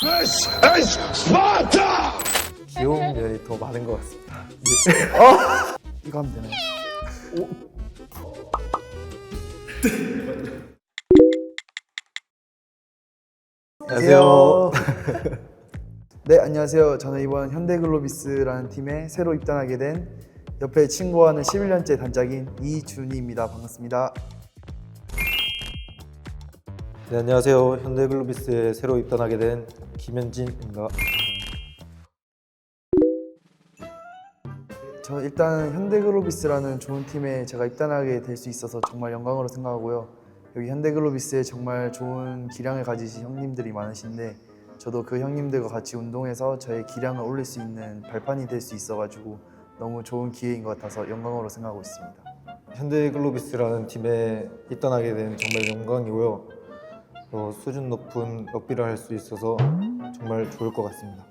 This is Sparta! 귀여운 면이 더 많은 것 같습니다. 이거 하면 되나요? 안녕하세요. 네, 안녕하세요. 저는 이번 현대글로비스라는 팀에 새로 입단하게 된 옆에 친구와는 11년째 단짝인 이준희입니다. 반갑습니다. 네, 안녕하세요. 현대글로비스에 새로 입단하게 된 김현진입니다. 저 일단 현대글로비스라는 좋은 팀에 제가 입단하게 될 수 있어서 정말 영광으로 생각하고요. 여기 현대글로비스에 정말 좋은 기량을 가지신 형님들이 많으신데 저도 그 형님들과 같이 운동해서 저의 기량을 올릴 수 있는 발판이 될 수 있어가지고 너무 좋은 기회인 것 같아서 영광으로 생각하고 있습니다. 현대글로비스라는 팀에 입단하게 된 정말 영광이고요. 어, 수준 높은 럭비를 할 수 있어서 정말 좋을 것 같습니다.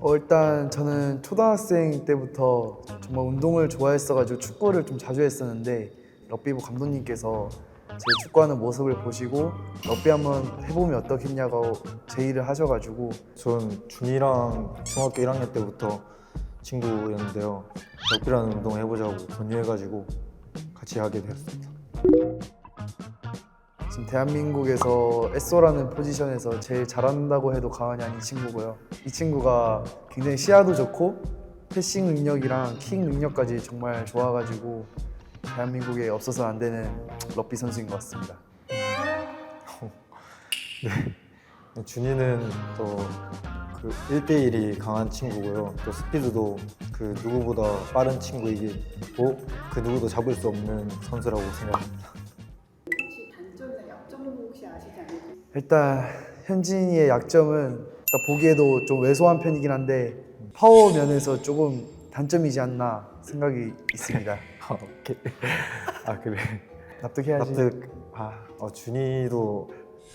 어, 일단 저는 초등학생 때부터 정말 운동을 좋아했어가지고 축구를 좀 자주 했었는데 럭비부 감독님께서 제 축구하는 모습을 보시고 럭비 한번 해보면 어떻겠냐고 제의를 하셔가지고 전 준이랑 중학교 1학년 때부터 친구였는데요. 럭비라는 운동을 해보자고 권유해가지고 같이 하게 되었습니다. 지금 대한민국에서 에쏘라는 포지션에서 제일 잘한다고 해도 과언이 아닌 친구고요. 이 친구가 굉장히 시야도 좋고 패싱 능력이랑 킥 능력까지 정말 좋아가지고 대한민국에 없어서 안 되는 럭비 선수인 것 같습니다. 준이는 또 그 1대1이 강한 친구고요. 또 스피드도 그 누구보다 빠른 친구이고 그 누구도 잡을 수 없는 선수라고 생각합니다. 혹시 단점이나 약점은 혹시 아시지 않나요? 일단 현진이의 약점은 일단 보기에도 좀 왜소한 편이긴 한데 파워 면에서 조금 단점이지 않나 생각이 있습니다. 아, 오케이. 아 그래. 납득해야지. 납득. 아 어, 준이도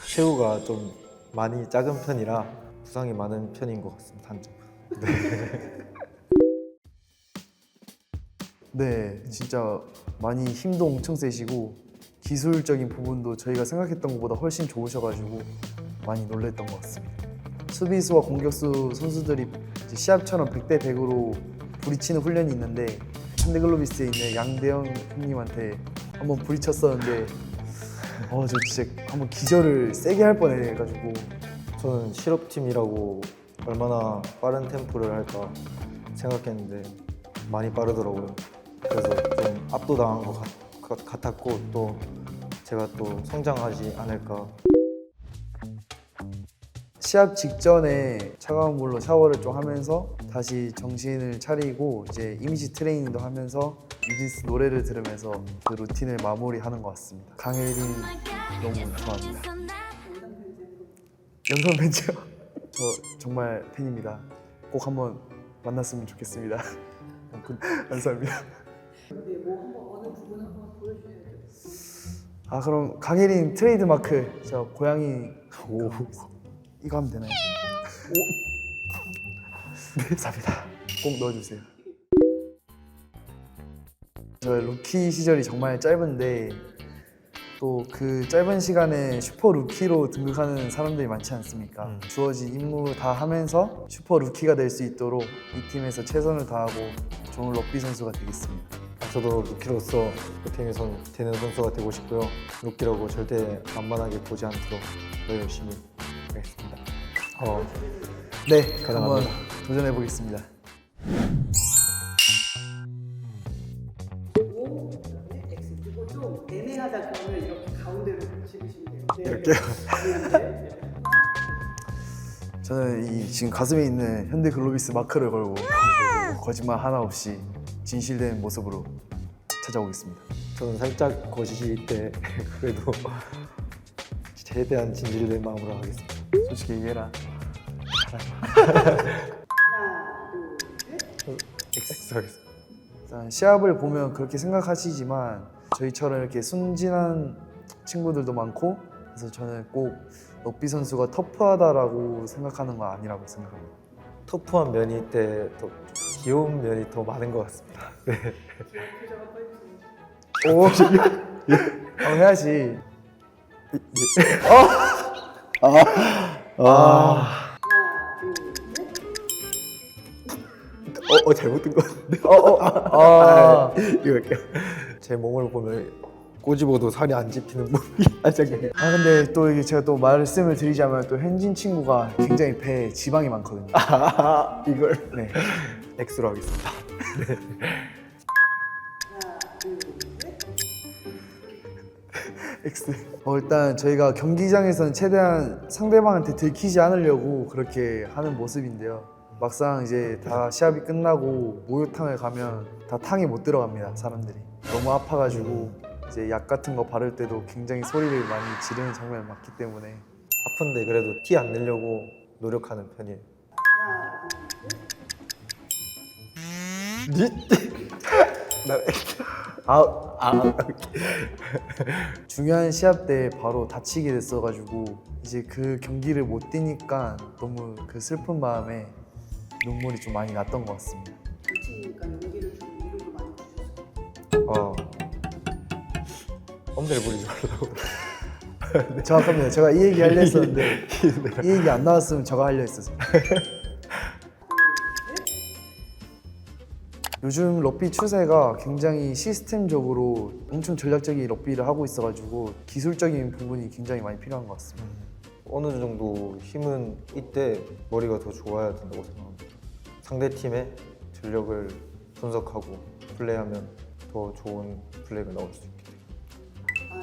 체구가 좀 많이 작은 편이라 부상이 많은 편인 것 같습니다. 단점. 네, 진짜 많이 힘도 엄청 세시고 기술적인 부분도 저희가 생각했던 것보다 훨씬 좋으셔가지고 많이 놀랬던 것 같습니다. 수비수와 공격수 선수들이 시합처럼 100대 100으로 부딪히는 훈련이 있는데 현대글로비스에 있는 양대영 형님한테 한번 부딪혔었는데 어, 저 진짜 한번 기절을 세게 할 뻔해가지고 저는 실업팀이라고 얼마나 빠른 템포를 할까 생각했는데 많이 빠르더라고요. 그래서 좀 압도당한 것 같, 것 같았고 또 제가 또 성장하지 않을까 시합 직전에 차가운 물로 샤워를 좀 하면서 다시 정신을 차리고 이제 이미지 트레이닝도 하면서 뉴진스 노래를 들으면서 그 루틴을 마무리하는 것 같습니다. 강혜린 너무 좋아합니다. 연선 팬츠요? 저 정말 팬입니다. 꼭 한번 만났으면 좋겠습니다. 감사합니다. 근데 뭐 한번 어느 부분 한번 보여주셔야죠. 아 그럼 강혜린 트레이드 마크 저 고양이 오 이거 하면 되나요? 오 감사합니다. 꼭 넣어주세요. 저 루키 시절이 정말 짧은데 또 그 짧은 시간에 슈퍼 루키로 등극하는 사람들이 많지 않습니까? 음. 주어진 임무 다 하면서 슈퍼 루키가 될 수 있도록 이 팀에서 최선을 다하고 좋은 럭비 선수가 되겠습니다. 저도 루키로서 그 팀에서 되는 선수가 되고 싶고요. 루키라고 절대 만만하게 보지 않도록 더 열심히 하겠습니다. 어, 네, 가능합니다. 한번 도전해 보겠습니다. 돼요. 네. 저는 이 지금 가슴에 있는 현대 글로비스 마크를 걸고 거짓말 하나 없이 진실된 모습으로 찾아오겠습니다. 저는 살짝 거시기 때 그래도 최대한 진실된 마음으로 하겠습니다. 솔직히 얘기해라. X 하겠습니다. 일단 시합을 보면 그렇게 생각하시지만 저희처럼 이렇게 순진한 친구들도 많고 그래서 저는 꼭 럭비 선수가 터프하다라고 생각하는 건 아니라고 생각합니다. 터프한 면이 있대 더 귀여운 면이 더 많은 것 같습니다. 네. 오, 어, 해야지. 어, 어 잘못 든 거 같은데. 아, 이거 할게요. 제 몸을 보면 꼬집어도 살이 안 집히는 몸이 아 잠깐. 아 근데 또 이게 제가 또 말씀을 드리자면 또 현진 친구가 굉장히 배에 지방이 많거든요. 아 이걸 네. X로 하겠습니다. X. 어, 일단 저희가 경기장에서는 최대한 상대방한테 들키지 않으려고 그렇게 하는 모습인데요. 막상 이제 다 시합이 끝나고 목욕탕을 가면 다 탕에 못 들어갑니다. 사람들이 너무 아파가지고 이제 약 같은 거 바를 때도 굉장히 소리를 많이 지르는 장면이 많기 때문에 아픈데 그래도 티 안 내려고 노력하는 편이에요. 니? 나 아, 아, 중요한 시합 때 바로 다치게 됐어가지고 이제 그 경기를 못 뛰니까 너무 그 슬픈 마음에 눈물이 좀 많이 났던 것 같습니다. 코치니까 용기를 주고 위로를 많이 주셨어요. 어. 엄대를 부리지 말라고. 정확합니다. 제가 이 얘기 하려 했었는데 이 얘기 안 나왔으면 제가 하려 했었어요. 요즘 럭비 추세가 굉장히 시스템적으로 엄청 전략적인 럭비를 하고 있어가지고 기술적인 부분이 굉장히 많이 필요한 것 같습니다. 어느 정도 힘은 이때 머리가 더 좋아야 된다고 생각합니다. 상대 팀의 전력을 분석하고 플레이하면 더 좋은 플레이가 나올 수. 아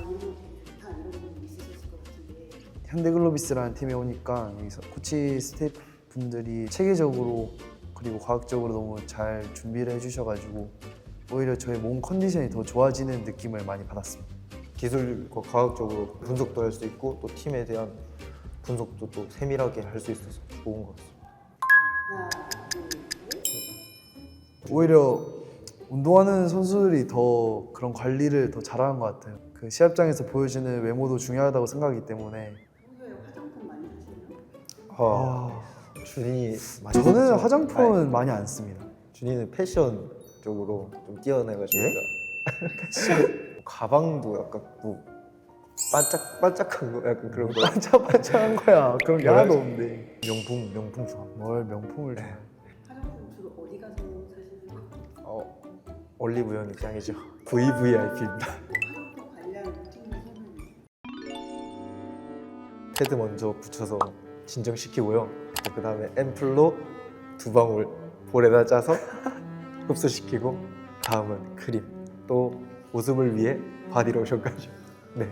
이런 거 되게 좋다 이런 부분 있으셨을 것 같은데 현대글로비스라는 팀에 오니까 여기서 코치 스태프 분들이 체계적으로 그리고 과학적으로 너무 잘 준비를 해주셔가지고 오히려 저의 몸 컨디션이 더 좋아지는 느낌을 많이 받았습니다. 기술과 과학적으로 분석도 할 수 있고 또 팀에 대한 분석도 또 세밀하게 할 수 있어서 좋은 것 같습니다. 하나 오히려 운동하는 선수들이 더 그런 관리를 더 잘하는 것 같아요. 그 시합장에서 보여주는 외모도 중요하다고 생각하기 때문에 평소에 화장품 많이 하시나요? 아, 준이 많이 저는 썼죠? 화장품은 많이 안 씁니다. 준이는 패션 쪽으로 좀 뛰어나가지고 예? 패션 가방도 약간 뭐 반짝 반짝한 거 약간 그런 거 반짝반짝한 거야. 그런 게 하나도 없는데. 명품 명품 좋아. 뭘 명품을 좋아해. 화장품 주로 어디 가서 사시는 거예요? 어 올리브영이 짱이죠. VVIP입니다. 패드 먼저 붙여서 진정시키고요. 그 다음에 앰플로 두 방울 볼에다 짜서 흡수시키고 다음은 크림 또 웃음을 위해 바디로션까지. 네.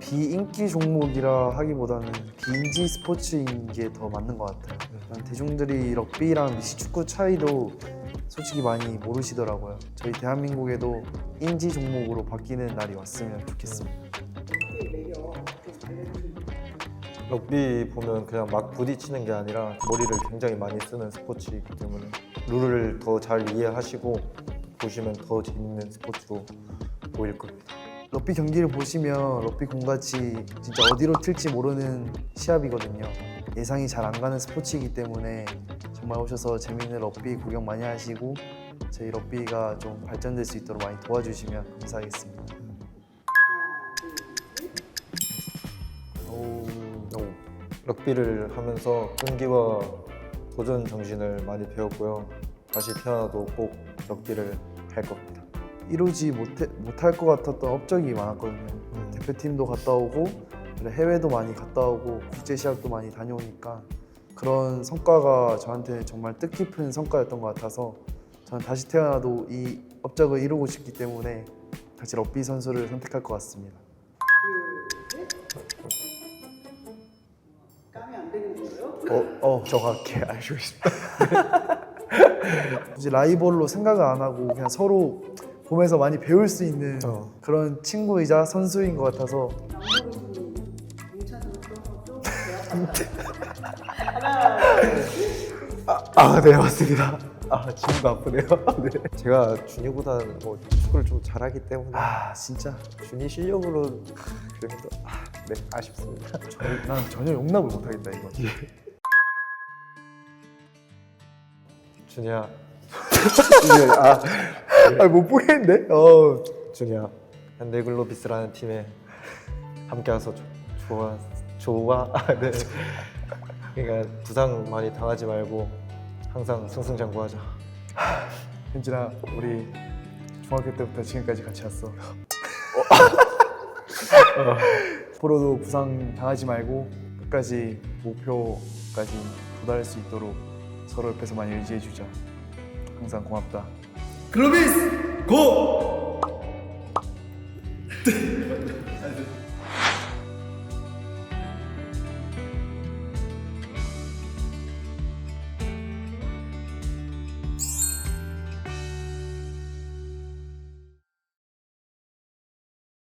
비인기 종목이라 하기보다는 비인지 스포츠인 게 더 맞는 것 같아요. 난 대중들이 럭비랑 미식축구 차이도 솔직히 많이 모르시더라고요. 저희 대한민국에도 인지 종목으로 바뀌는 날이 왔으면 좋겠습니다. 럭비 보면 그냥 막 부딪히는 게 아니라 머리를 굉장히 많이 쓰는 스포츠이기 때문에 룰을 더 잘 이해하시고 보시면 더 재밌는 스포츠로 보일 겁니다. 럭비 경기를 보시면 럭비 공같이 진짜 어디로 튈지 모르는 시합이거든요. 예상이 잘 안 가는 스포츠이기 때문에 정말 오셔서 재밌는 럭비 구경 많이 하시고 저희 럭비가 좀 발전될 수 있도록 많이 도와주시면 감사하겠습니다. 오, 럭비를 하면서 끈기와 도전 정신을 많이 배웠고요. 다시 태어나도 꼭 럭비를 할 겁니다. 이루지 못해, 못할 것 같았던 업적이 많았거든요. 음. 대표팀도 갔다 오고 해외도 많이 갔다 오고 국제 시합도 많이 다녀오니까 그런 성과가 저한테는 정말 뜻깊은 성과였던 것 같아서 저는 다시 태어나도 이 업적을 이루고 싶기 때문에 다시 럭비 선수를 선택할 것 같습니다. 까면 안 되는 거예요? 어, 어 정확히 알고 있습니다. 굳이 라이벌로 생각을 안 하고 그냥 서로 보면서 많이 배울 수 있는 어. 그런 친구이자 선수인 것 같아서 떠서 아, 네 맞습니다. 아, 지금도 아프네요. 네. 제가 준이보다는 뭐 축구를 좀 잘하기 때문에 아 진짜 준이 실력으로 그래도 아, 네 아쉽습니다. 난 전혀 용납을 못하겠다 이거. 준이야 이제 아, 아, 못 보겠는데? 어, 준이야 현대글로비스라는 팀에 함께해서 조- 좋아 좋아 아, 네. 그러니까 부상 많이 당하지 말고 항상 승승장구하자 현진아, 우리 중학교 때부터 지금까지 같이 왔어. 앞으로도 부상 당하지 말고 끝까지 목표까지 도달할 수 있도록 서로 옆에서 많이 의지해주자. 항상 고맙다. 글로비스 고!